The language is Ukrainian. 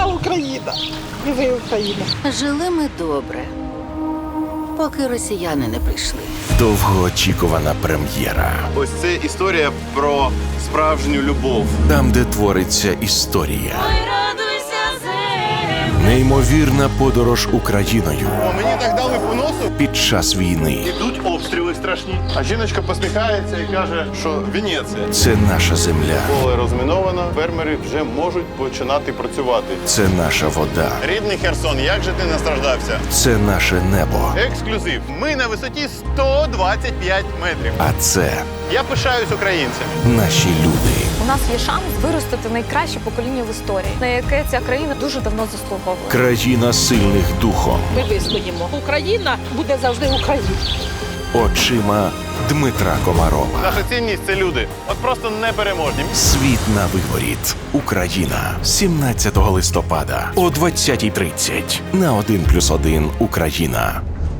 Я Україна. І ви Україна. Жили ми добре, поки росіяни не прийшли. Довгоочікувана прем'єра. Ось це історія про справжню любов. Там, де твориться історія. Неймовірна подорож Україною О, мені так дали по носу. під час війни. Ідуть обстріли страшні. А жіночка посміхається і каже, що Венеція. Це наша земля, Поле розміновано, фермери вже можуть починати працювати. це наша вода, Рідний Херсон, як же ти настраждався? це наше небо. Ексклюзив. Ми на висоті 125 метрів. А це Я пишаюсь українцями. наші люди. У нас є шанс виростити найкраще покоління в історії, на яке ця країна дуже давно заслуговує. Країна сильних духом. Ми вистоїмо. Україна буде завжди Україна. Очима Дмитра Комарова. Наша цінність це люди. От просто непереможні. Світ на виворіт. Україна. 17 листопада о 20.30 на 1+,1 Україна.